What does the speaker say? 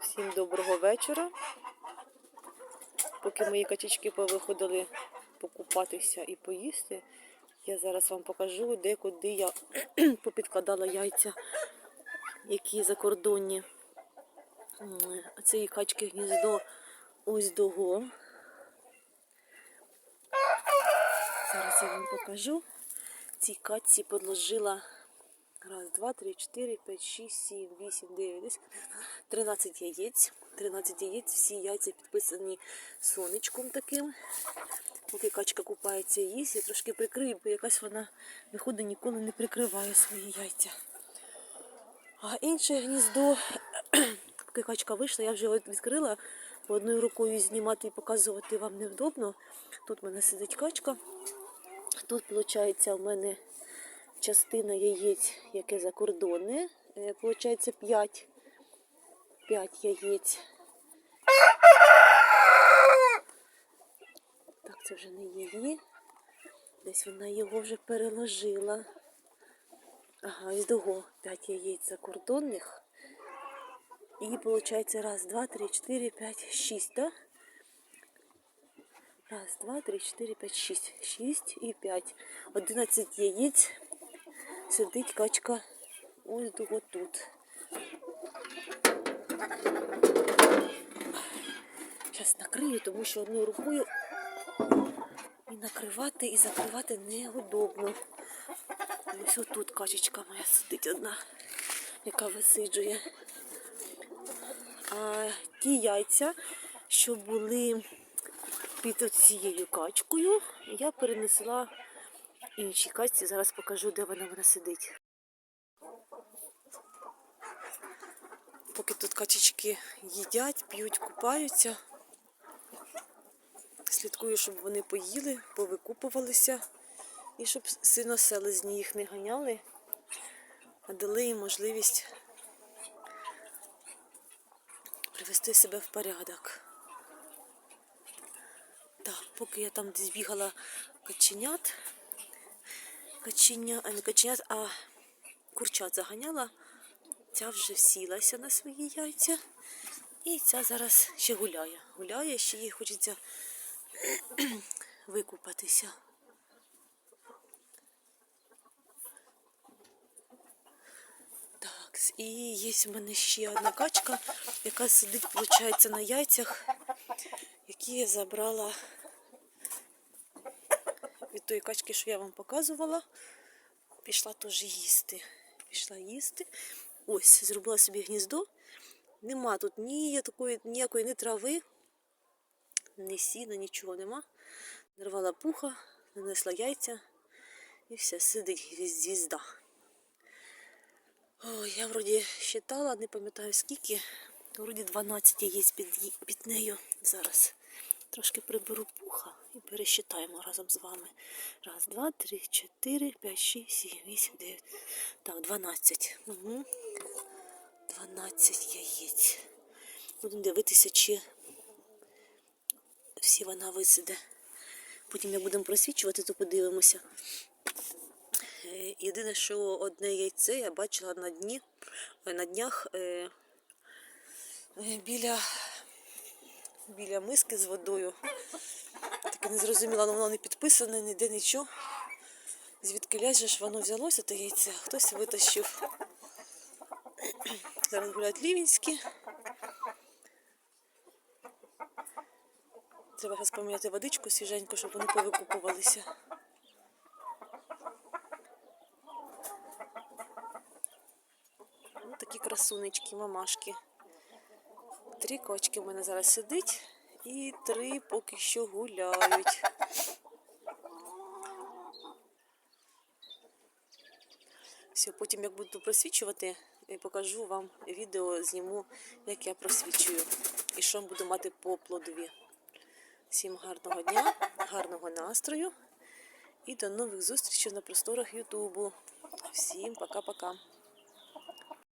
Всім доброго вечора. Поки мої качечки повиходили покупатися і поїсти, я зараз вам покажу, де куди я попідкладала яйця, які закордонні. Це качки гніздо ось дого. Зараз я вам покажу. Цій качці подложила Раз, два, три, чотири, п'ять, шість, сім, вісім, дев'ять, десять, тринадцять яєць. Тринадцять яєць, всі яйця підписані сонечком таким. Поки качка купається їсть, я трошки прикрию, бо якась вона виходить, ніколи не прикриває свої яйця. А інше гніздо, поки качка вийшла, я вже відкрила, бо одною рукою знімати і показувати вам невдобно. Тут в мене сидить качка. Тут, виходить, у мене частина яєць, яке закордонне. Получається 5. 5 яєць. Так, це вже не її. Десь вона його вже переложила. Ага, із того 5 яєць закордонних. І виходить раз, два, три, чотири, п'ять, шість, так? Раз, два, три, чотири, п'ять, шість. Шість і п'ять. Одинадцять яєць сидить качка ось тут. Зараз накрию, тому що одною рукою і накривати, і закривати неудобно. Ось отут качечка моя сидить одна, яка висиджує. А ті яйця, що були під цією качкою, я перенесла іншій качці. Зараз покажу, де вона в мене сидить. Поки тут качечки їдять, п'ють, купаються. Слідкую, щоб вони поїли, повикупувалися і щоб сильно селезні їх не ганяли, а дали їм можливість привести себе в порядок. Так, поки я там десь бігала каченят, каченя, не каченят, а курчат заганяла, ця вже сілася на свої яйця. І ця зараз ще гуляє. Гуляє, ще їй хочеться викупатися. Так, і є в мене ще одна качка, яка сидить, виходить, на яйцях, які я забрала від тої качки, що я вам показувала. Пішла теж їсти. Пішла їсти. Ось, зробила собі гніздо. Нема тут ні такої, ніякої ні трави, ні сіна, нічого нема. Нарвала пуха, нанесла яйця і все, сидить звізда. О, я вроді считала, не пам'ятаю скільки. Вроді 12 яєць під, під нею зараз. Трошки приберу пуха і пересчитаємо разом з вами. Раз, два, три, чотири, п'ять, шість, сім, вісім, дев'ять. Так, 12. Угу. 12 яєць. Будемо дивитися, чи всі вона висиде. Потім як будемо просвічувати, то подивимося. Е, Єдине, що одне яйце я бачила на дні, е, на днях е, біля, біля миски з водою. Таке не зрозуміла, воно не підписане, ніде нічого. Звідки ляже ж воно взялося, те яйце, хтось витащив. Зараз гуляють лівінські. Треба зараз водичку свіженьку, щоб вони повикупувалися. Ось такі красунечки, мамашки. Три кочки в мене зараз сидить і три поки що гуляють. Все, потім як буду просвічувати, я покажу вам відео, зніму, як я просвічую і що буду мати по плодові. Всім гарного дня, гарного настрою і до нових зустрічей на просторах Ютубу. Всім пока-пока.